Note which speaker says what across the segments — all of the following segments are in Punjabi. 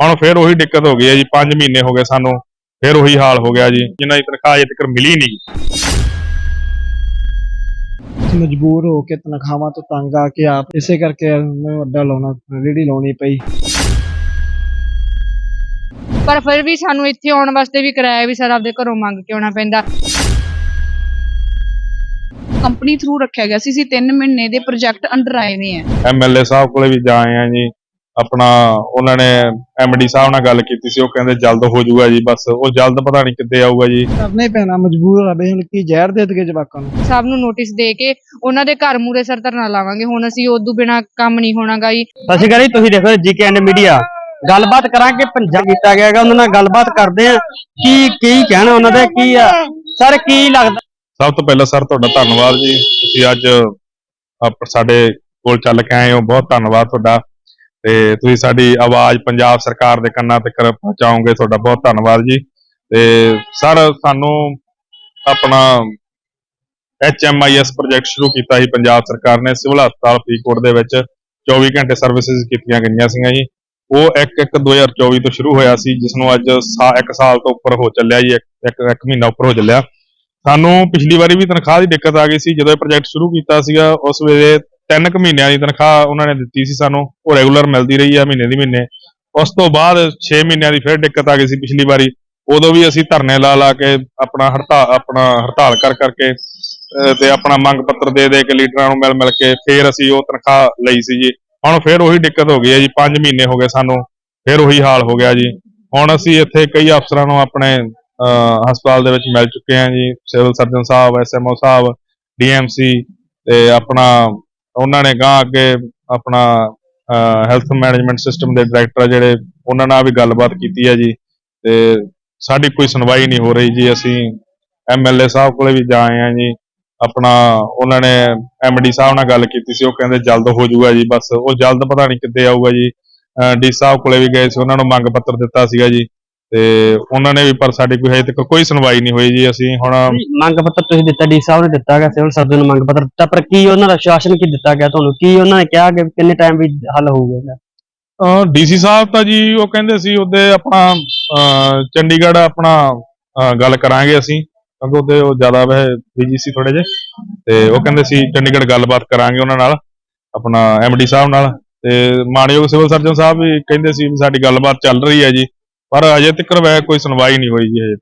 Speaker 1: ਹੁਣ ਫਿਰ ਉਹੀ ਦਿੱਕਤ ਹੋ ਗਈ ਹੈ ਜੀ 5 ਮਹੀਨੇ ਹੋ ਗਏ ਸਾਨੂੰ ਫਿਰ ਉਹੀ ਹਾਲ ਹੋ ਗਿਆ ਜੀ ਜਿਨ੍ਹਾਂ ਦੀ ਤਨਖਾਹ ਅਜੇ ਤੱਕ ਮਿਲੀ ਨਹੀਂ।
Speaker 2: ਮਜਬੂਰ ਹੋ ਕੇ ਤਨਖਾਹਾਂ ਤੋਂ ਤੰਗ ਆ ਕੇ ਆਪ ਇਸੇ ਕਰਕੇ ਮੈਨੂੰ ਅੱਡਾ ਲਾਉਣਾ ਰੇੜੀ ਲਾਉਣੀ ਪਈ।
Speaker 3: ਪਰ ਫਿਰ ਵੀ ਸਾਨੂੰ ਇੱਥੇ ਆਉਣ ਵਾਸਤੇ ਵੀ ਕਿਰਾਇਆ ਵੀ ਸਰ ਆਪਦੇ ਘਰੋਂ ਮੰਗ ਕੇ ਆਉਣਾ ਪੈਂਦਾ।
Speaker 4: ਕੰਪਨੀ ਥਰੂ ਰੱਖਿਆ ਗਿਆ ਸੀ ਅਸੀਂ 3 ਮਹੀਨੇ ਦੇ ਪ੍ਰੋਜੈਕਟ ਅੰਡਰ ਆਏ ਨੇ ਆ।
Speaker 1: ਐਮਐਲਏ ਸਾਹਿਬ ਕੋਲੇ ਵੀ ਜਾ ਆਏ ਆ ਜੀ। ਆਪਣਾ ਉਹਨਾਂ ਨੇ ਐਮਡੀ ਸਾਹਿਬ ਨਾਲ ਗੱਲ ਕੀਤੀ ਸੀ ਉਹ ਕਹਿੰਦੇ ਜਲਦ ਹੋ ਜਾਊਗਾ ਜੀ ਬਸ ਉਹ ਜਲਦ ਪਤਾ ਨਹੀਂ ਕਿੱਦੇ ਆਊਗਾ ਜੀ।
Speaker 2: ਕਰਨਾ ਹੀ ਪੈਣਾ ਮਜਬੂਰ ਆ ਬਈ ਹੁਣ ਕੀ ਜ਼ਹਿਰ ਦੇ ਦਗੇ ਜਵਾਕਾਂ ਨੂੰ।
Speaker 3: ਸਭ ਨੂੰ ਨੋਟਿਸ ਦੇ ਕੇ ਉਹਨਾਂ ਦੇ ਘਰ ਮੂਰੇ ਸਰ ਧਰਨਾ ਲਾਵਾਂਗੇ। ਹੁਣ ਅਸੀਂ ਉਦੋਂ ਬਿਨਾ ਕੰਮ ਨਹੀਂ ਹੋਣਾਗਾ ਜੀ।
Speaker 5: ਸਤਿ ਸ਼੍ਰੀ ਅਕਾਲ ਜੀ ਤੁਸੀਂ ਦੇਖੋ ਜੀਕੇ ਐਂਡ ਮੀਡੀਆ। ਗੱਲਬਾਤ ਕਰਾਂਗੇ ਪੰਜਾਬ ਕੀਤਾ ਗਿਆ ਹੈਗਾ ਉਹਨਾਂ ਨਾਲ ਗੱਲਬਾਤ ਕਰਦੇ ਆ ਕੀ ਕੀ ਕਹਿਣਾ ਉਹਨਾਂ ਦਾ ਕੀ ਆ? ਸਰ ਕੀ ਲੱਗਦਾ?
Speaker 1: ਸਭ ਤੋਂ ਪਹਿਲਾਂ ਸਰ ਤੁਹਾਡਾ ਧੰਨਵਾਦ ਜੀ। ਤੁਸੀਂ ਅੱਜ ਸਾਡੇ ਕੋਲ ਚੱਲ ਕੇ ਆਏ ਹੋ ਬਹੁਤ ਧੰਨਵਾਦ ਤੁਹਾਡਾ। ਤੇ ਤੁਸੀਂ ਸਾਡੀ ਆਵਾਜ਼ ਪੰਜਾਬ ਸਰਕਾਰ ਦੇ ਕੰਨਾਂ ਤੱਕ ਪਹੁੰਚਾਓਗੇ, ਤੁਹਾਡਾ ਬਹੁਤ ਧੰਨਵਾਦ ਜੀ। ਤੇ ਸਰ, ਸਾਨੂੰ ਆਪਣਾ ਐਚਐਮਆਈਐਸ ਪ੍ਰੋਜੈਕਟ ਸ਼ੁਰੂ ਕੀਤਾ ਸੀ ਪੰਜਾਬ ਸਰਕਾਰ ਨੇ, ਸਿਵਲ ਹਸਪਤਾਲ ਫਰੀਦਕੋਟ ਦੇ ਵਿੱਚ। 24 ਘੰਟੇ ਸਰਵਿਸਿਜ਼ ਕੀਤੀਆਂ ਗਈਆਂ ਸੀਗੀਆਂ ਜੀ। ਉਹ 1 1 2024 ਤੋਂ ਸ਼ੁਰੂ ਹੋਇਆ ਸੀ, ਜਿਸ ਨੂੰ ਅੱਜ 1 ਸਾਲ ਤੋਂ ਉੱਪਰ ਹੋ ਚੱਲਿਆ ਜੀ, ਇੱਕ, ਇੱਕ- ਇੱਕ ਮਹੀਨਾ ਉੱਪਰ ਹੋ ਚੱਲਿਆ। ਸਾਨੂੰ ਪਿਛਲੀ ਵਾਰੀ ਵੀ ਤਨਖਾਹ ਦੀ ਦਿੱਕਤ ਆ ਗਈ ਸੀ, ਜਦੋਂ ਇਹ ਪ੍ਰੋਜੈਕਟ ਸ਼ੁਰੂ ਕੀਤਾ ਸੀਗਾ, ਉਸ ਵੇਲੇ ਤਿੰਨ ਕੁ ਮਹੀਨਿਆਂ ਦੀ ਤਨਖਾਹ ਉਹਨਾਂ ਨੇ ਦਿੱਤੀ ਸੀ ਸਾਨੂੰ, ਉਹ ਰੈਗੂਲਰ ਮਿਲਦੀ ਰਹੀ ਆ ਮਹੀਨੇ ਦੀ ਮਹੀਨੇ। ਉਸ ਤੋਂ ਬਾਅਦ 6 ਮਹੀਨਿਆਂ ਦੀ ਫਿਰ ਦਿੱਕਤ ਆ ਗਈ ਸੀ ਪਿਛਲੀ ਵਾਰੀ। ਉਦੋਂ ਵੀ ਅਸੀਂ ਧਰਨੇ ਲਾ ਲਾ ਕੇ ਆਪਣਾ ਹੜਤਾਲ ਆਪਣਾ ਹੜਤਾਲ ਕਰ ਕਰਕੇ ਤੇ ਆਪਣਾ ਮੰਗ ਪੱਤਰ ਦੇ ਦੇ ਕੇ ਲੀਡਰਾਂ ਨੂੰ ਮਿਲ ਮਿਲ ਕੇ ਫਿਰ ਅਸੀਂ ਉਹ ਤਨਖਾਹ ਲਈ ਸੀ ਜੀ। ਹੁਣ ਫਿਰ ਉਹੀ ਦਿੱਕਤ ਹੋ ਗਈ ਹੈ ਜੀ 5 ਮਹੀਨੇ ਹੋ ਗਏ ਸਾਨੂੰ, ਫਿਰ ਉਹੀ ਹਾਲ ਹੋ ਗਿਆ ਜੀ। ਹੁਣ ਅਸੀਂ ਇੱਥੇ ਕਈ ਅਫਸਰਾਂ ਨੂੰ ਆਪਣੇ, ਅਹ ਹਸਪਤਾਲ ਦੇ ਵਿੱਚ ਮਿਲ ਚੁੱਕੇ ਹਾਂ ਜੀ। ਸਿਵਲ ਸਰਜਨ ਸਾਹਿਬ ਐਸਐਮਓ ਸਾਹਿਬ ਡੀਐਮਸੀ ਤੇ ਆਪਣਾ ਉਹਨਾਂ ਨੇ ਗਾਂ ਅੱਗੇ ਆਪਣਾ ਹੈਲਥ ਮੈਨੇਜਮੈਂਟ ਸਿਸਟਮ ਦੇ ਡਾਇਰੈਕਟਰ ਜਿਹੜੇ, ਉਹਨਾਂ ਨਾਲ ਵੀ ਗੱਲਬਾਤ ਕੀਤੀ ਹੈ ਜੀ। ਤੇ ਸਾਡੀ ਕੋਈ ਸੁਣਵਾਈ ਨਹੀਂ ਹੋ ਰਹੀ ਜੀ। ਅਸੀਂ ਐਮਐਲਏ ਸਾਹਿਬ ਕੋਲੇ ਵੀ ਜਾ ਆਏ ਹਾਂ ਜੀ। ਆਪਣਾ ਉਹਨਾਂ ਨੇ ਐਮਡੀ ਸਾਹਿਬ ਨਾਲ ਗੱਲ ਕੀਤੀ ਸੀ। ਉਹ ਕਹਿੰਦੇ ਜਲਦ ਹੋ ਜਾਊਗਾ ਜੀ। ਬਸ ਉਹ ਜਲਦ ਪਤਾ ਨਹੀਂ ਕਿੱਦੇ ਆਊਗਾ ਜੀ। ਡੀ ਸਾਹਿਬ ਕੋਲੇ ਵੀ ਗਏ ਸੀ। ਉਹਨਾਂ ਨੂੰ ਮੰਗ ਪੱਤਰ ਦਿੱਤਾ ਸੀਗਾ ਜੀ। ਤੇ ਉਹਨਾਂ ਨੇ ਵੀ ਪਰ ਸਾਡੀ ਕੋਈ ਹਜੇ ਤੱਕ ਕੋਈ ਸੁਣਵਾਈ ਨਹੀਂ ਹੋਈ ਜੀ ਅਸੀਂ ਹੁਣ
Speaker 5: ਮੰਗ ਪੱਤਰ ਤੁਸੀਂ ਦਿੱਤਾ ਡੀ ਸਾਹਿਬ ਨੇ ਦਿੱਤਾ ਗਿਆ ਸਿਵਲ ਸਰਜਨ ਨੂੰ ਮੰਗ ਪੱਤਰ ਦਿੱਤਾ ਪਰ ਕੀ ਉਹਨਾਂ ਦਾ ਆਸ਼ਵਾਸਨ ਕੀ ਦਿੱਤਾ ਗਿਆ ਤੁਹਾਨੂੰ ਕੀ ਉਹਨਾਂ ਨੇ ਕਿਹਾ ਕਿ ਕਿੰਨੇ ਟਾਈਮ ਵਿੱਚ ਹੱਲ ਹੋਊਗਾ ਇਹਦਾ?
Speaker 1: ਡੀਸੀ ਸਾਹਿਬ ਤਾਂ ਜੀ ਉਹ ਕਹਿੰਦੇ ਸੀ ਉਹਦੇ ਆਪਣਾ ਅਹ, ਚੰਡੀਗੜ੍ਹ ਆਪਣਾ ਅਹ, ਗੱਲ ਕਰਾਂਗੇ ਅਸੀਂ ਕਿਉਂਕਿ ਉਹਦੇ ਉਹ ਜ਼ਿਆਦਾ ਵੈ ਬੀਜੀ ਸੀ ਥੋੜੇ ਜਿਹੇ ਤੇ ਉਹ ਕਹਿੰਦੇ ਸੀ ਚੰਡੀਗੜ੍ਹ ਗੱਲਬਾਤ ਕਰਾਂਗੇ ਉਹਨਾਂ ਨਾਲ ਆਪਣਾ ਐਮਡੀ ਸਾਹਿਬ ਨਾਲ ਤੇ ਮਾਨਯੋਗ ਸਿਵਲ ਸਰਜਨ ਸਾਹਿਬ ਵੀ ਕਹਿੰਦੇ ਸੀ ਵੀ ਸਾਡੀ ਗੱਲਬਾਤ ਚੱਲ ਰਹੀ ਹੈ ਜੀ ਪਰ ਅਜੇ ਤੱਕ ਵੈ ਕੋਈ ਸੁਣਵਾਈ ਨਹੀਂ ਹੋਈ ਜੀ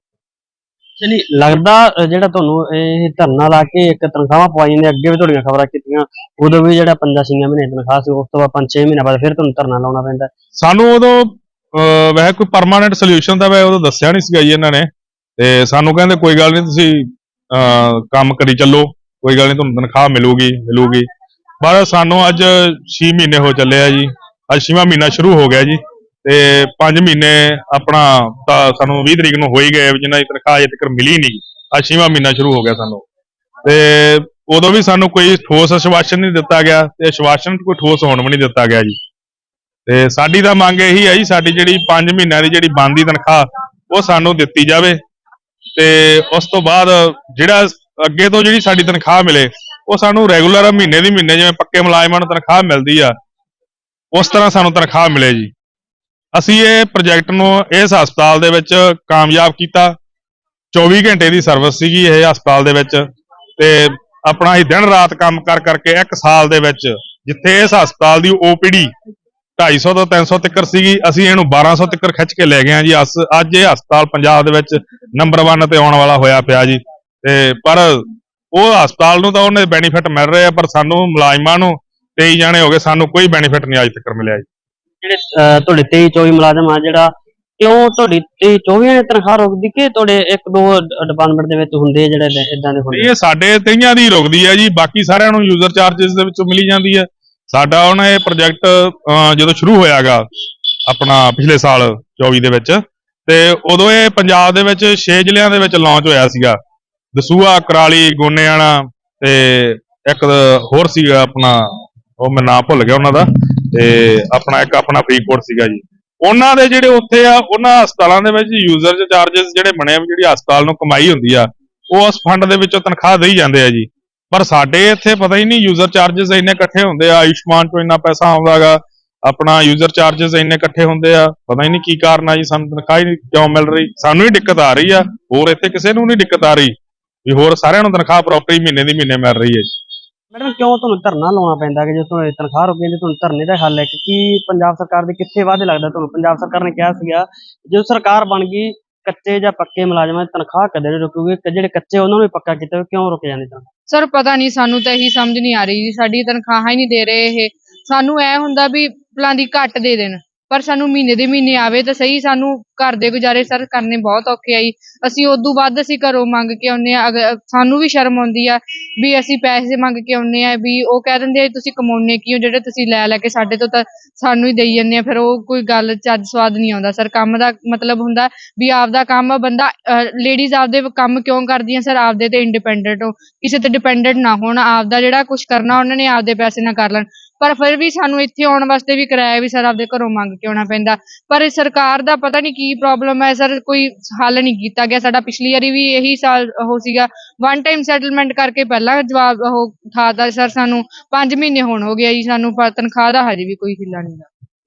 Speaker 5: ਚਲੀ ਲੱਗਦਾ ਜਿਹੜਾ ਤੁਹਾਨੂੰ ਇਹ ਧਰਨਾ ਲਾ ਕੇ ਇੱਕ ਤਨਖਾਹਾਂ ਪਵਾਈਆਂ ਨੇ ਅੱਗੇ ਵੀ ਤੁਹਾਡੀਆਂ ਖਬਰਾਂ ਕੀਤੀਆਂ ਉਦੋਂ ਵੀ ਜਿਹੜਾ 5-6 ਮਹੀਨੇ ਤਨਖਾਹ ਸੀ ਉਸ ਤੋਂ ਬਾਅਦ 5-6 ਮਹੀਨੇ ਬਾਅਦ ਫਿਰ ਤੁਹਾਨੂੰ ਧਰਨਾ ਲਾਉਣਾ ਪੈਂਦਾ।
Speaker 1: ਸਾਨੂੰ ਉਦੋਂ ਅਹ, ਵੈਸੇ ਕੋਈ ਪਰਮਾਨੈਂਟ ਸੋਲੂਸ਼ਨ ਤਾਂ ਵੈ ਉਦੋਂ ਦੱਸਿਆ ਨਹੀਂ ਸੀਗਾ ਜੀ ਇਹਨਾਂ ਨੇ। ਤੇ ਸਾਨੂੰ ਕਹਿੰਦੇ ਕੋਈ ਗੱਲ ਨਹੀਂ ਤੁਸੀਂ ਅਹ, ਕੰਮ ਕਰੀ ਚੱਲੋ ਕੋਈ ਗੱਲ ਨਹੀਂ ਤੁਹਾਨੂੰ ਤਨਖਾਹ ਮਿਲੂਗੀ ਮਿਲੂਗੀ। ਪਰ ਸਾਨੂੰ ਅੱਜ 6 ਮਹੀਨੇ ਹੋ ਚੱਲੇ ਆ ਜੀ। ਅੱਜ 6ਵਾਂ ਮਹੀਨਾ ਸ਼ੁਰੂ ਹੋ ਗਿਆ ਜੀ। ਤੇ 5 ਮਹੀਨੇ ਆਪਣਾ ਤਾਂ ਸਾਨੂੰ 20 ਤਰੀਕ ਨੂੰ ਹੋਈ ਹੀ ਗਏ ਜਿਨ੍ਹਾਂ ਦੀ ਤਨਖਾਹ ਅਜੇ ਤੱਕ ਮਿਲੀ ਨਹੀਂ। ਅੱਜ 6ਵਾਂ ਮਹੀਨਾ ਸ਼ੁਰੂ ਹੋ ਗਿਆ ਸਾਨੂੰ। ਤੇ ਉਦੋਂ ਵੀ ਸਾਨੂੰ ਕੋਈ ਠੋਸ ਅਸ਼ਵਾਸਨ ਨਹੀਂ ਦਿੱਤਾ ਗਿਆ ਤੇ ਅਸ਼ਵਾਸਨ ਕੋਈ ਠੋਸ ਹੋਣ ਵੀ ਨਹੀਂ ਦਿੱਤਾ ਗਿਆ ਜੀ। ਤੇ ਸਾਡੀ ਤਾਂ ਮੰਗ ਇਹੀ ਹੈ ਜੀ, ਸਾਡੀ ਜਿਹੜੀ 5 ਮਹੀਨਿਆਂ ਦੀ ਜਿਹੜੀ ਬਣਦੀ ਤਨਖਾਹ, ਉਹ ਸਾਨੂੰ ਦਿੱਤੀ ਜਾਵੇ। ਤੇ ਉਸ ਤੋਂ ਬਾਅਦ ਜਿਹੜਾ ਅੱਗੇ ਤੋਂ ਜਿਹੜੀ ਸਾਡੀ ਤਨਖਾਹ ਮਿਲੇ, ਉਹ ਸਾਨੂੰ ਰੈਗੂਲਰ ਮਹੀਨੇ ਦੀ ਮਹੀਨੇ ਜਿਵੇਂ ਪੱਕੇ ਮੁਲਾਜ਼ਮਾਂ ਨੂੰ ਤਨਖਾਹ ਮਿਲਦੀ ਆ, ਉਸ ਤਰ੍ਹਾਂ ਸਾਨੂੰ ਤਨਖਾਹ ਮਿਲੇ ਜੀ। ਅਸੀਂ ਇਹ ਪ੍ਰੋਜੈਕਟ ਨੂੰ ਇਸ ਹਸਪਤਾਲ ਦੇ ਵਿੱਚ ਕਾਮਯਾਬ ਕੀਤਾ। 24 ਘੰਟੇ ਦੀ ਸਰਵਿਸ ਸੀਗੀ ਇਹ ਹਸਪਤਾਲ ਦੇ ਵਿੱਚ ਤੇ ਆਪਣਾ ਹੀ ਦਿਨ ਰਾਤ ਕੰਮ ਕਰ ਕਰਕੇ ਇੱਕ ਸਾਲ ਦੇ ਵਿੱਚ ਜਿੱਥੇ ਇਸ ਹਸਪਤਾਲ ਦੀ ਓਪੀਡੀ 250 ਤੋਂ 300 ਤੱਕ ਸੀਗੀ, ਅਸੀਂ ਇਹਨੂੰ 1200 ਤੱਕ ਖਿੱਚ ਕੇ ਲੈ ਗਏ ਹਾਂ ਜੀ। ਅਸ- ਅੱਜ ਇਹ ਹਸਪਤਾਲ ਪੰਜਾਬ ਦੇ ਵਿੱਚ ਨੰਬਰ 1 ਤੇ ਆਉਣ ਵਾਲਾ ਹੋਇਆ ਪਿਆ ਜੀ। ਤੇ ਪਰ ਉਹ ਹਸਪਤਾਲ ਨੂੰ ਤਾਂ ਉਹਨੇ ਬੈਨੀਫਿਟ ਮਿਲ ਰਹੇ ਆ ਪਰ ਸਾਨੂੰ ਮੁਲਾਜ਼ਮਾਂ ਨੂੰ 23 ਜਾਣੇ ਹੋ ਗਏ, ਸਾਨੂੰ ਕੋਈ ਬੈਨੀਫਿਟ ਨਹੀਂ ਅੱਜ ਤੱਕ ਮਿਲਿਆ ਜੀ।
Speaker 5: ਜਿਹੜੇ ਤੁਹਾਡੇ 23-24 ਮੁਲਾਜ਼ਮ ਆ, ਜਿਹੜਾ ਕਿਉਂ ਤੁਹਾਡੀ 23-24 ਦੀ ਤਨਖਾਹ ਰੁਕਦੀ ਕਿ ਤੁਹਾਡੇ ਇੱਕ ਦੋ ਡਿਪਾਰਟਮੈਂਟ ਦੇ ਵਿੱਚ ਹੁੰਦੇ ਜਿਹੜੇ ਇਦਾਂ ਦੇ ਹੁੰਦੇ
Speaker 1: ਇਹ ਸਾਡੇ ਤਈਆਂ ਦੀ ਰੁਕਦੀ ਹੈ ਜੀ, ਬਾਕੀ ਸਾਰਿਆਂ ਨੂੰ ਯੂਜ਼ਰ ਚਾਰजेस ਦੇ ਵਿੱਚੋਂ ਮਿਲੀ ਜਾਂਦੀ ਹੈ ਸਾਡਾ ਹੁਣ ਇਹ ਪ੍ਰੋਜੈਕਟ ਜਦੋਂ ਸ਼ੁਰੂ ਹੋਇਆਗਾ ਆਪਣਾ ਪਿਛਲੇ ਸਾਲ 24 ਦੇ ਵਿੱਚ, ਤੇ ਉਦੋਂ ਇਹ ਪੰਜਾਬ ਦੇ ਵਿੱਚ 6 ਜ਼ਿਲ੍ਹਿਆਂ ਦੇ ਵਿੱਚ ਲਾਂਚ ਹੋਇਆ ਸੀਗਾ। ਦਸੂਆ ਕਰਾਲੀ, ਗੋਨੇਆਣਾ ਤੇ ਇੱਕ ਹੋਰ ਸੀਗਾ ਆਪਣਾ, ਉਹ ਮੈਂ ਨਾਮ ਭੁੱਲ ਗਿਆ ਉਹਨਾਂ ਦਾ। ਤੇ ਆਪਣਾ ਇੱਕ ਆਪਣਾ ਫ੍ਰੀ ਕੋਰਸ ਸੀਗਾ ਜੀ। ਉਹਨਾਂ ਦੇ ਜਿਹੜੇ ਉੱਥੇ ਆ, ਉਹਨਾਂ ਹਸਪਤਾਲਾਂ ਦੇ ਵਿੱਚ ਯੂਜ਼ਰ ਦੇ ਚਾਰजेस ਜਿਹੜੇ ਬਣੇ ਆ ਜਿਹੜੀ ਹਸਪਤਾਲ ਨੂੰ ਕਮਾਈ ਹੁੰਦੀ ਆ, ਉਹ ਉਸ ਫੰਡ ਦੇ ਵਿੱਚੋਂ ਤਨਖਾਹ ਦੇਈ ਜਾਂਦੇ ਆ ਜੀ। ਪਰ ਸਾਡੇ ਇੱਥੇ ਪਤਾ ਹੀ ਨਹੀਂ ਯੂਜ਼ਰ ਚਾਰजेस ਇੰਨੇ ਇਕੱਠੇ ਹੁੰਦੇ ਆ, ਆਯੁਸ਼ਮਾਨ ਤੋਂ ਇੰਨਾ ਪੈਸਾ ਆਉਂਦਾਗਾ, ਆਪਣਾ ਯੂਜ਼ਰ ਚਾਰजेस ਇੰਨੇ ਇਕੱਠੇ ਹੁੰਦੇ ਆ, ਪਤਾ ਹੀ ਨਹੀਂ ਕੀ ਕਾਰਨ ਆ ਜੀ, ਸਾਨੂੰ ਤਨਖਾਹ ਹੀ ਕਿਉਂ ਮਿਲ ਰਹੀ, ਸਾਨੂੰ ਹੀ ਦਿੱਕਤ ਆ ਰਹੀ ਆ, ਹੋਰ ਇੱਥੇ ਕਿਸੇ ਨੂੰ ਨਹੀਂ ਦਿੱਕਤ ਆ ਰਹੀ, ਵੀ ਹੋਰ ਸਾਰਿਆਂ ਨੂੰ ਤਨਖਾਹ ਪ੍ਰੋਪਰਟੀ ਮਹੀਨੇ ਦੀ ਮਹੀਨੇ ਮਿਲ ਰਹੀ ਹੈ ਜੀ।
Speaker 5: ਮੈਡਮ ਕਿਉਂ ਤੁਹਾਨੂੰ ਧਰਨਾ ਲਾਉਣਾ ਪੈਂਦਾ ਕਿ ਜੇ ਤੁਹਾਨੂੰ ਤਨਖਾਹ ਰੁਕ ਜਾਂਦੀ ਤੁਹਾਨੂੰ ਧਰਨੇ ਦਾ ਹੱਲ ਹੈ? ਕਿ ਕੀ ਪੰਜਾਬ ਸਰਕਾਰ ਦੇ ਕਿੱਥੇ ਵਾਅਦੇ ਲੱਗਦਾ ਤੁਹਾਨੂੰ? ਪੰਜਾਬ ਸਰਕਾਰ ਨੇ ਕਿਹਾ ਸੀਗਾ ਜਦੋਂ ਸਰਕਾਰ ਬਣ ਗਈ ਕੱਚੇ ਜਾਂ ਪੱਕੇ ਮੁਲਾਜ਼ਮਾਂ ਦੀ ਤਨਖਾਹ ਕਦੇ ਨਹੀਂ ਰੁਕੂਗੀ ਕਿ ਜਿਹੜੇ ਕੱਚੇ ਉਹਨਾਂ ਨੂੰ ਵੀ ਪੱਕਾ ਕੀਤਾ ਹੋਇਆ, ਕਿਉਂ ਰੁਕ ਜਾਂਦੀ ਤਨਖਾਹ?
Speaker 3: ਸਰ ਪਤਾ ਨਹੀਂ ਸਾਨੂੰ ਤਾਂ ਇਹੀ ਸਮਝ ਨਹੀਂ ਆ ਰਹੀ ਜੀ। ਸਾਡੀ ਤਨਖਾਹਾਂ ਹੀ ਨਹੀਂ ਦੇ ਰਹੇ ਇਹ। ਸਾਨੂੰ ਐ ਹੁੰਦਾ ਵੀ ਭਲਾਂ ਦੀ ਘੱਟ ਦੇ ਦੇਣ। ਪਰ ਸਾਨੂੰ ਮਹੀਨੇ ਦੇ ਮਹੀਨੇ ਆਵੇ ਤਾਂ ਸਹੀ, ਸਾਨੂੰ ਘਰ ਦੇ ਗੁਜ਼ਾਰੇ ਸਰ ਕਰਨੇ ਬਹੁਤ ਔਖੇ ਆ ਜੀ। ਅਸੀਂ ਉਦੋਂ ਵੱਧ ਅਸੀਂ ਘਰੋਂ ਮੰਗ ਕੇ ਆਉਂਦੇ ਆ ਸਾਨੂੰ ਵੀ ਸ਼ਰਮ ਆਉਂਦੀ ਆ ਵੀ ਅਸੀਂ ਪੈਸੇ ਮੰਗ ਕੇ ਆਉਂਦੇ ਆ ਵੀ ਉਹ ਕਹਿ ਦਿੰਦੇ ਆ ਤੁਸੀਂ ਕਮਾਉਣੇ ਕਿਉਂ, ਜਿਹੜੇ ਤੁਸੀਂ ਲੈ ਲੈ ਕੇ ਸਾਡੇ ਤੋਂ ਤਾਂ ਸਾਨੂੰ ਹੀ ਦੇਈ ਜਾਂਦੇ ਆ, ਫਿਰ ਉਹ ਕੋਈ ਗੱਲ ਚੱਜ ਸਵਾਦ ਨਹੀਂ ਆਉਂਦਾ। ਸਰ, ਕੰਮ ਦਾ ਮਤਲਬ ਹੁੰਦਾ ਵੀ ਆਪਦਾ ਕੰਮ ਬੰਦਾ ਲੇਡੀਜ਼ ਆਪਦੇ ਕੰਮ ਕਿਉਂ ਕਰਦੀਆਂ? ਸਰ, ਆਪਦੇ ਤੇ ਇੰਡੀਪੈਂਡੈਂਟ ਹੋ। ਕਿਸੇ ਤੇ ਡਿਪੈਂਡੈਂਟ ਨਾ ਹੋਣ, ਆਪਦਾ ਜਿਹੜਾ ਕੁਝ ਕਰਨਾ, ਉਹਨਾਂ ਨੇ ਆਪਦੇ ਪੈਸੇ ਨਾਲ ਕਰ ਲੈਣ। ਪਰ ਫਿਰ ਵੀ ਸਾਨੂੰ ਇੱਥੇ ਆਉਣ ਵਾਸਤੇ ਵੀ ਕਿਰਾਇਆ ਵੀ ਸਰ ਆਪਦੇ ਘਰੋਂ ਮੰਗ ਕੇ ਆਉਣਾ ਪੈਂਦਾ। ਪਰ ਸਰਕਾਰ ਦਾ ਪਤਾ ਨਹੀਂ ਕੀ ਪ੍ਰੋਬਲਮ ਹੈ, ਸਰ ਕੋਈ ਹੱਲ ਨਹੀਂ ਕੀਤਾ ਗਿਆ। ਸਾਡਾ ਪਿਛਲੀ ਵਾਰੀ ਵੀ ਇਹੀ ਸਾਲ ਉਹ ਸੀਗਾ ਵਨ ਟਾਈਮ ਸੈਟਲਮੈਂਟ ਕਰਕੇ ਪਹਿਲਾਂ ਜਵਾਬ ਉਹ ਉਠਾਤਾ ਸਰ ਸਾਨੂੰ 5 ਮਹੀਨੇ ਹੋਣ ਹੋ ਗਿਆ ਜੀ ਸਾਨੂੰ ਤਨਖਾਹ ਦਾ ਹਜੇ ਵੀ ਕੋਈ ਹਿੱਲਾ ਨਹੀਂ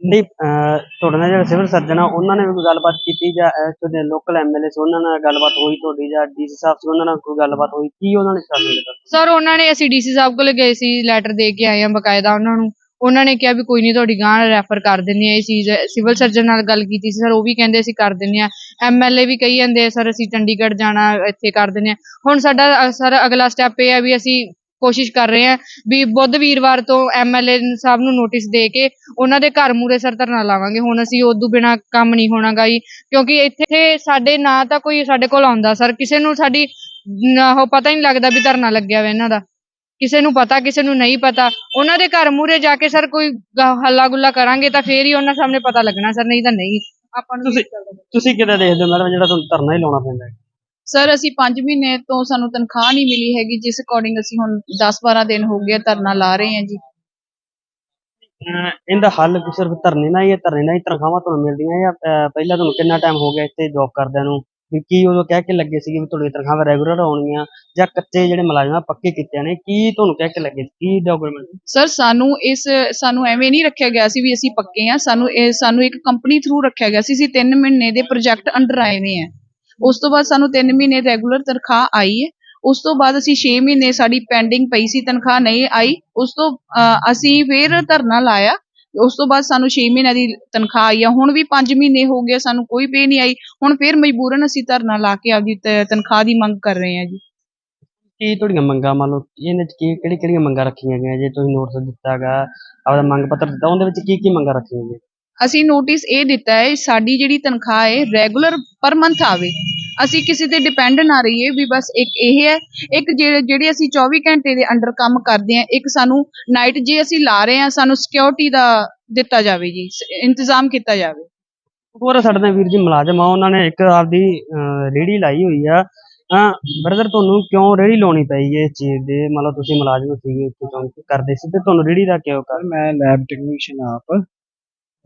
Speaker 5: ਨਹੀਂ, ਅਹ, ਤੁਹਾਡੇ ਨਾਲ ਜਿਹੜੇ ਸਿਵਲ ਸਰਜਨ ਆ, ਉਹਨਾਂ ਨੇ ਵੀ ਕੋਈ ਗੱਲਬਾਤ ਕੀਤੀ ਜਾਂ ਇੱਥੋਂ ਦੇ ਲੋਕਲ ਐਮਐਲਏ ਸੀ, ਉਹਨਾਂ ਨਾਲ ਗੱਲਬਾਤ ਹੋਈ ਤੁਹਾਡੀ ਜਾਂ ਡੀਸੀ ਸਾਹਿਬ ਸੀ, ਉਹਨਾਂ ਨਾਲ ਕੋਈ ਗੱਲਬਾਤ ਹੋਈ? ਕੀ ਉਹਨਾਂ ਨੇ ਸਾਥ ਦਿੱਤਾ?
Speaker 3: ਸਰ ਉਹਨਾਂ ਨੇ, ਅਸੀਂ ਡੀਸੀ ਸਾਹਿਬ ਕੋਲ ਗਏ ਸੀ ਲੈਟਰ ਦੇ ਕੇ ਆਏ ਆ ਬਕਾਇਦਾ ਉਹਨਾਂ ਨੂੰ। ਉਹਨਾਂ ਨੇ ਕਿਹਾ ਵੀ ਕੋਈ ਨਹੀਂ, ਤੁਹਾਡੀ ਗਾਂ ਰੈਫਰ ਕਰ ਦਿੰਦੇ ਆ ਇਹ ਚੀਜ਼ ਸਿਵਲ ਸਰਜਨ ਨਾਲ ਗੱਲ ਕੀਤੀ ਸੀ ਸਰ ਉਹ ਵੀ ਕਹਿੰਦੇ ਅਸੀਂ ਕਰ ਦਿੰਦੇ ਆ ਐਮਐਲਏ ਵੀ ਕਹੀ ਜਾਂਦੇ ਆ ਸਰ ਅਸੀਂ ਚੰਡੀਗੜ੍ਹ ਜਾਣਾ, ਇੱਥੇ ਕਰ ਦਿੰਦੇ ਆ ਹੁਣ ਸਾਡਾ ਸਰ ਅਗਲਾ ਸਟੈਪ ਇਹ ਆ ਵੀ ਅਸੀਂ ਕੋਸ਼ਿਸ਼ ਕਰ ਰਹੇ ਆ ਵੀ ਬੁੱਧ ਵੀਰਵਾਰ ਤੋਂ ਐਮਐਲਏ ਸਾਹਿਬ ਨੂੰ ਨੋਟਿਸ ਦੇ ਕੇ ਉਹਨਾਂ ਦੇ ਘਰ ਮੂਰੇ ਸਰ ਧਰਨਾ ਲਾਵਾਂਗੇ। ਹੁਣ ਅਸੀਂ ਉਦੋਂ ਬਿਨਾ ਕੰਮ ਨਹੀਂ ਹੋਣਾਗਾ ਜੀ ਕਿਉਂਕਿ ਇੱਥੇ ਸਾਡੇ ਨਾ ਤਾਂ ਕੋਈ ਸਾਡੇ ਕੋਲ ਆਉਂਦਾ ਸਰ ਕਿਸੇ ਨੂੰ ਸਾਡੀ ਨਾ ਉਹ ਪਤਾ ਹੀ ਨਹੀਂ ਲੱਗਦਾ ਵੀ ਧਰਨਾ ਲੱਗਿਆ ਵਾ ਇਹਨਾਂ ਦਾ। ਕਿਸੇ ਨੂੰ ਪਤਾ ਕਿਸੇ ਨੂੰ ਨਹੀਂ ਪਤਾ। ਉਹਨਾਂ ਦੇ ਘਰ ਮੂਰੇ ਜਾ ਕੇ ਸਰ ਕੋਈ ਹੱਲਾ ਗੁੱਲਾ ਕਰਾਂਗੇ ਤਾਂ ਫੇਰ ਹੀ ਉਹਨਾਂ ਸਾਹਮਣੇ ਪਤਾ ਲੱਗਣਾ ਸਰ ਨਹੀਂ ਤਾਂ ਨਹੀਂ। ਆਪਾਂ ਨੂੰ
Speaker 5: ਤੁਸੀਂ ਤੁਸੀਂ ਕਿਦਾਂ ਦੇਖਦੇ ਹੋ ਮੈਡਮ ਜਿਹੜਾ ਤੁਹਾਨੂੰ ਧਰਨਾ ਹੀ ਲਾਉਣਾ ਪੈਂਦਾ ਹੈ?
Speaker 4: ਸਰ ਅਸੀਂ 5 ਮਹੀਨੇ ਤੋਂ ਸਾਨੂੰ ਤਨਖਾਹ ਨਹੀਂ ਮਿਲੀ ਹੈਗੀ ਜਿਸ ਅਕੋਰਡਿੰਗ ਅਸੀਂ ਹੁਣ 10-12 ਦਿਨ ਹੋ ਗਏ ਧਰਨਾ ਲਾ ਰਹੇ ਹਾਂ ਜੀ।
Speaker 5: ਅਹ ਇਹਦਾ ਹੱਲ ਸਿਰਫ ਧਰਨੇ ਨਾਲ ਹੀ ਹੈ ਧਰਨੇ ਨਾਲ ਹੀ ਤਨਖਾਹਾਂ ਤੁਹਾਨੂੰ ਮਿਲਦੀਆਂ ਜਾਂ ਅਹ ਪਹਿਲਾਂ ਤੁਹਾਨੂੰ ਕਿੰਨਾ ਟਾਈਮ ਹੋ ਗਿਆ ਇੱਥੇ ਜੌਬ ਕਰਦਿਆਂ ਨੂੰ? ਵੀ ਕੀ ਉਦੋਂ ਕਹਿ ਕੇ ਲੱਗੇ ਸੀਗੇ ਵੀ ਤੁਹਾਡੀ ਤਨਖਾਹਾਂ ਰੈਗੂਲਰ ਆਉਣਗੀਆਂ ਜਾਂ ਕੱਚੇ ਜਿਹੜੇ ਮੁਲਾਜ਼ਮ ਪੱਕੇ ਕੀਤੇ ਨੇ ਕੀ ਤੁਹਾਨੂੰ ਕਹਿ ਕੇ ਲੱਗੇ ਸੀ? ਕੀ ਡਾਕੂਮੈਂਟ
Speaker 4: ਸਰ ਸਾਨੂੰ ਇਸ ਸਾਨੂੰ ਐਵੇਂ ਨਹੀਂ ਰੱਖਿਆ ਗਿਆ ਸੀ ਵੀ ਅਸੀਂ ਪੱਕੇ ਆ ਸਾਨੂੰ ਇਹ ਸਾਨੂੰ ਇੱਕ ਕੰਪਨੀ ਥਰੂ ਰੱਖਿਆ ਗਿਆ ਸੀ ਅਸੀਂ 3 ਮਹੀਨੇ ਦੇ ਪ੍ਰੋਜੈਕਟ ਅੰਡਰ ਆਏ ਨੇ ਆ ਉਸ ਤੋਂ ਬਾਅਦ ਸਾਨੂੰ 3 ਮਹੀਨੇ ਰੈਗੂਲਰ ਤਨਖਾਹ ਆਈ ਹੈ। ਉਸ ਤੋਂ ਬਾਅਦ ਅਸੀਂ 6 ਮਹੀਨੇ ਸਾਡੀ ਪੈਂਡਿੰਗ ਪਈ ਸੀ, ਤਨਖਾਹ ਨਹੀਂ ਆਈ। ਉਸ ਤੋਂ ਅਸੀਂ ਫਿਰ ਧਰਨਾ ਲਾਇਆ। ਉਸ ਤੋਂ ਬਾਅਦ ਸਾਨੂੰ 6 ਮਹੀਨਿਆਂ ਦੀ ਤਨਖਾਹ ਆਈ ਆ। ਹੁਣ ਵੀ 5 ਮਹੀਨੇ ਹੋ ਗਏ ਸਾਨੂੰ ਕੋਈ ਪੇ ਨਹੀਂ ਆਈ। ਹੁਣ ਫਿਰ ਮਜਬੂਰਨ ਅਸੀਂ ਧਰਨਾ ਲਾ ਕੇ ਆਪਦੀ ਤ- ਤਨਖਾਹ ਦੀ ਮੰਗ ਕਰ ਰਹੇ ਹਾਂ ਜੀ।
Speaker 5: ਕੀ ਤੁਹਾਡੀਆਂ ਮੰਗਾਂ, ਮੰਨ ਲਓ ਇਹਦੇ ਚ ਕੀ ਕਿਹੜੀ ਕਿਹੜੀਆਂ ਮੰਗਾਂ ਰੱਖੀਆਂ ਗਈਆਂ? ਜੇ ਤੁਸੀਂ ਨੋਟਿਸ ਦਿੱਤਾਗਾ ਆਪਦਾ ਮੰਗ ਪੱਤਰ ਦਿੱਤਾ, ਉਹਦੇ ਵਿੱਚ ਕੀ ਕੀ ਮੰਗਾਂ ਰੱਖੀਆਂ ਗਈਆਂ?
Speaker 4: ਅਸੀਂ ਨੋਟਿਸ ਇਹ ਦਿੱਤਾ ਹੈ ਸਾਡੀ ਜਿਹੜੀ ਤਨਖਾਹ ਹੈ ਰੈਗੂਲਰ ਪਰ ਮੰਥ ਆਵੇ। ਅਸੀਂ ਕਿਸੇ ਤੇ ਡਿਪੈਂਡ ਨਾ ਰਹੀਏ ਵੀ ਬਸ ਇੱਕ ਇਹ ਹੈ ਇੱਕ ਜਿਹੜੇ ਅਸੀਂ 24 ਘੰਟੇ ਦੇ ਅੰਡਰ ਕੰਮ ਕਰਦੇ ਆ ਇੱਕ ਸਾਨੂੰ ਨਾਈਟ ਜੇ ਅਸੀਂ ਲਾ ਰਹੇ ਆ ਸਾਨੂੰ ਸਿਕਿਉਰਿਟੀ ਦਾ ਦਿੱਤਾ ਜਾਵੇ ਜੀ ਇੰਤਜ਼ਾਮ ਕੀਤਾ ਜਾਵੇ।
Speaker 5: ਹੋਰ ਸਾਡੇ ਨਾਲ ਵੀਰ ਜੀ ਮੁਲਾਜ਼ਮ ਆ ਉਹਨਾਂ ਨੇ ਇੱਕ ਆਪਦੀ ਰੇੜੀ ਲਾਈ ਹੋਈ ਆ। ਬ੍ਰਦਰ ਤੁਹਾਨੂੰ ਕਿਉਂ ਰੇੜੀ ਲਾਉਣੀ ਪਈ ਇਸ ਚੀਜ਼ ਦੇ? ਮੰਨ ਲਓ ਤੁਸੀਂ ਮੁਲਾਜ਼ਮ ਸੀਗੇ ਇੱਥੇ ਕੰਮ ਕਰਦੇ ਸੀ ਤੇ ਤੁਹਾਨੂੰ ਰੇੜੀ ਦਾ ਕਿਉਂ ਕਰ
Speaker 2: ਮੈਂ ਲੈਬ ਟੈਕਨੀਸ਼ੀਅਨ ਆਪ।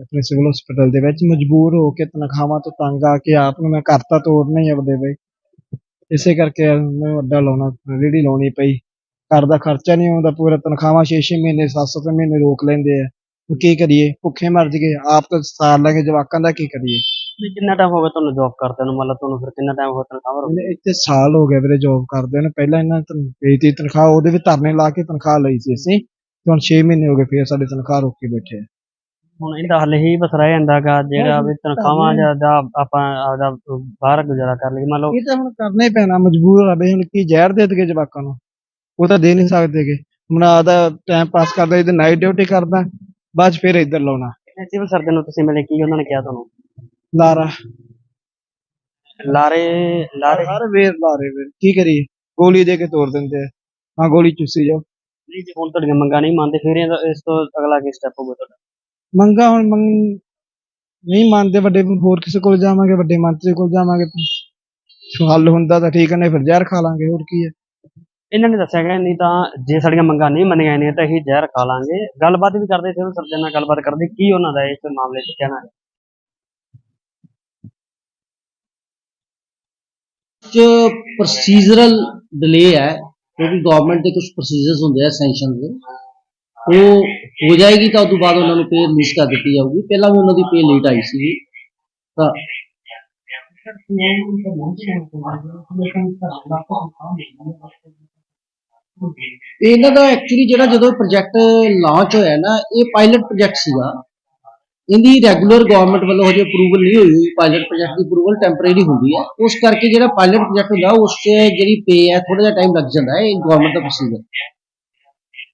Speaker 2: ਆਪਣੇ ਸਿਵਲ ਹਸਪੀਟਲ ਦੇ ਵਿੱਚ ਮਜਬੂਰ ਹੋ ਕੇ ਤਨਖਾਹਾਂ ਤੋਂ ਤੰਗ ਆ ਕੇ ਆਪ ਨੂੰ ਮੈਂ ਘਰ ਤਾਂ ਤੋਰਨਾ ਹੀ ਆਪਦੇ ਬਈ। ਇਸੇ ਕਰਕੇ ਮੈਨੂੰ ਅੱਡਾ ਲਾਉਣਾ ਰੇੜੀ ਲਾਉਣੀ ਪਈ। ਘਰ ਦਾ ਖਰਚਾ ਨਹੀਂ ਆਉਂਦਾ ਪੂਰਾ ਤਨਖਾਹਾਂ 6-6 ਮਹੀਨੇ 7-7 ਮਹੀਨੇ ਰੋਕ ਲੈਂਦੇ ਆ। ਕੀ ਕਰੀਏ? ਭੁੱਖੇ ਮਰ ਜਗੇ ਆਪ ਤਾਂ ਸਾਰ ਲਾਂਗੇ ਜਵਾਕਾਂ ਦਾ ਕੀ ਕਰੀਏ?
Speaker 5: ਵੀ ਕਿੰਨਾ ਟਾਈਮ ਹੋ ਗਿਆ ਤੁਹਾਨੂੰ ਜੌਬ ਕਰਦੇ ਨੂੰ? ਮੰਨ ਲਓ ਤੁਹਾਨੂੰ ਫਿਰ ਕਿੰਨਾ ਟਾਈਮ ਹੋ ਗਿਆ ਤਨਖਾਹ ਰੁਕ
Speaker 2: ਇੱਥੇ ਸਾਲ ਹੋ ਗਿਆ ਵੀਰੇ ਜੋਬ ਕਰਦੇ ਨੇ। ਪਹਿਲਾਂ ਇਹਨਾਂ ਨੇ ਤੀ ਤਨਖਾਹ ਉਹਦੇ ਵੀ ਧਰਨੇ ਲਾ ਕੇ ਤਨਖਾਹ ਲਈ ਸੀ ਅਸੀਂ। ਹੁਣ 6 ਮਹੀਨੇ ਹੋ ਗਏ ਫੇਰ ਸਾਡੀ ਤਨਖਾਹ ਰੋਕ ਕੇ ਬੈਠੇ ਆ।
Speaker 5: ਹੁਣ ਇਹਦਾ ਹੱਲ ਹੀ ਬਸ ਰਹਿ ਜਾਂਦਾਗਾ ਜਿਹੜਾ ਵੀ ਤਨਖਾਹਾਂ ਜਾਂ ਜਾਂ ਆਪਾਂ ਆਪਦਾ ਬਾਹਰ ਗੁਜ਼ਾਰਾ ਕਰ ਲਈਏ ਮੰਨ ਲਓ
Speaker 2: ਇਹ ਤਾਂ ਹੁਣ ਕਰਨਾ ਹੀ ਪੈਣਾ ਮਜਬੂਰ ਆ ਬਈ ਹੁਣ ਕੀ ਜ਼ਹਿਰ ਦੇ ਦਗੇ ਜਵਾਕਾਂ ਨੂੰ? ਉਹ ਤਾਂ ਦੇ ਨਹੀਂ ਸਕਦੇਗੇ। ਹੁਣ ਆਦਾ ਟਾਈਮ ਪਾਸ ਕਰਦਾ ਇਹਦੇ ਨਾਈਟ ਡਿਊਟੀ ਕਰਦਾ ਬਾਅਦ 'ਚ ਫਿਰ ਇੱਧਰ ਲਾਉਣਾ।
Speaker 5: ਸਿਵਲ ਸਰਜਨ ਨੂੰ ਤੁਸੀਂ ਮਿਲੇ ਕੀ ਉਹਨਾਂ ਨੇ ਕਿਹਾ ਤੁਹਾਨੂੰ?
Speaker 2: ਲਾਰਾ।
Speaker 5: ਲਾਰੇ ਲਾਰੇ।
Speaker 2: ਹਰ ਵੇਰ ਲਾਰੇ ਵੇਰ। ਕੀ ਕਰੀਏ? ਗੋਲੀ ਦੇ ਕੇ ਤੋੜ ਦਿੰਦੇ ਆ। ਹਾਂ ਗੋਲੀ ਚੁੱਸੀ ਜਾਓ।
Speaker 5: ਨਹੀਂ ਜੇ ਹੁਣ ਤੁਹਾਡੀਆਂ ਮੰਗਾਂ ਨਹੀਂ ਮੰਨਦੇ ਫਿਰ ਇਹਦਾ- ਇਸ ਤੋਂ ਅਗਲਾ ਕੀ ਸਟੈਪ ਹੋਊਗਾ ਤੁਹਾਡਾ?
Speaker 2: ਮੰਗਾ ਹੁਣ ਮੰਗ ਨਹੀਂ ਮੰਨਦੇ ਵੱਡੇ ਹੋਰ ਕਿਸੇ ਕੋਲ ਜਾਵਾਂਗੇ ਵੱਡੇ ਮੰਤਰੀ ਕੋਲ ਜਾਵਾਂਗੇ ਹੱਲ ਹੁੰਦਾ ਤਾਂ ਠੀਕ ਹੈ ਨਹੀਂ ਫਿਰ ਜ਼ਹਿਰ ਖਾ ਲਾਂਗੇ ਹੋਰ ਕੀ ਹੈ?
Speaker 5: ਇਹਨਾਂ ਨੇ ਦੱਸਿਆ ਗਿਆ ਨਹੀਂ ਤਾਂ ਜੇ ਸਾਡੀਆਂ ਮੰਗਾਂ ਨਹੀਂ ਮੰਨੀਆਂ ਜਾਂਦੀਆਂ ਤਾਂ ਅਸੀਂ ਜ਼ਹਿਰ ਖਾ ਲਾਂਗੇ। ਗੱਲਬਾਤ ਵੀ ਕਰਦੇ ਸਿਵਲ ਸਰਜਨ ਨਾਲ ਗੱਲਬਾਤ ਕਰਦੇ ਕੀ ਉਹਨਾਂ ਦਾ ਇਸ ਮਾਮਲੇ 'ਚ ਕਹਿਣਾ ਹੈ?
Speaker 6: ਚ ਪ੍ਰੋਸੀਜਰਲ ਡਿਲੇ ਹੈ ਕਿਉਂਕਿ ਗਵਰਨਮੈਂਟ ਦੇ ਕੁਝ ਪ੍ਰੋਸੀਜਰਸ ਹੁੰਦੇ ਆ ਸੈਂਕਸ਼ਨ ਦੇ। ਉਹ ਹੋ ਜਾਏਗੀ ਤਾਂ ਉਸ ਤੋਂ ਬਾਅਦ ਉਹਨਾਂ ਨੂੰ ਪੇ ਰਿਲੀਜ਼ ਕਰ ਦਿੱਤੀ ਜਾਊਗੀ। ਪਹਿਲਾਂ ਵੀ ਉਹਨਾਂ ਦੀ ਪੇ ਲੇਟ ਆਈ ਸੀ। ਤਾਂ ਇਹਨਾਂ ਦਾ ਐਕਚੁਅਲੀ ਜਿਹੜਾ ਜਦੋਂ ਪ੍ਰੋਜੈਕਟ ਲਾਂਚ ਹੋਇਆ ਨਾ, ਇਹ ਪਾਇਲਟ ਪ੍ਰੋਜੈਕਟ ਸੀਗਾ। ਇਹਦੀ ਰੈਗੂਲਰ ਗਵਰਨਮੈਂਟ ਵੱਲੋਂ ਹਜੇ ਅਪਰੂਵਲ ਨਹੀਂ ਹੋਈ। ਪਾਇਲਟ ਪ੍ਰੋਜੈਕਟ ਦੀ ਅਪਰੂਵਲ ਟੈਂਪਰੇਰੀ ਹੁੰਦੀ ਹੈ। ਉਸ ਕਰਕੇ ਜਿਹੜਾ ਪਾਇਲਟ ਪ੍ਰੋਜੈਕਟ ਹੁੰਦਾ, ਉਸ 'ਚ ਜਿਹੜੀ ਪੇ ਹੈ ਥੋੜਾ ਜਿਹਾ ਟਾਈਮ ਲੱਗ ਜਾਂਦਾ ਹੈ ਇਹ ਗਵਰਨਮੈਂਟ ਦਾ ਪ੍ਰੋਸੀਜਰ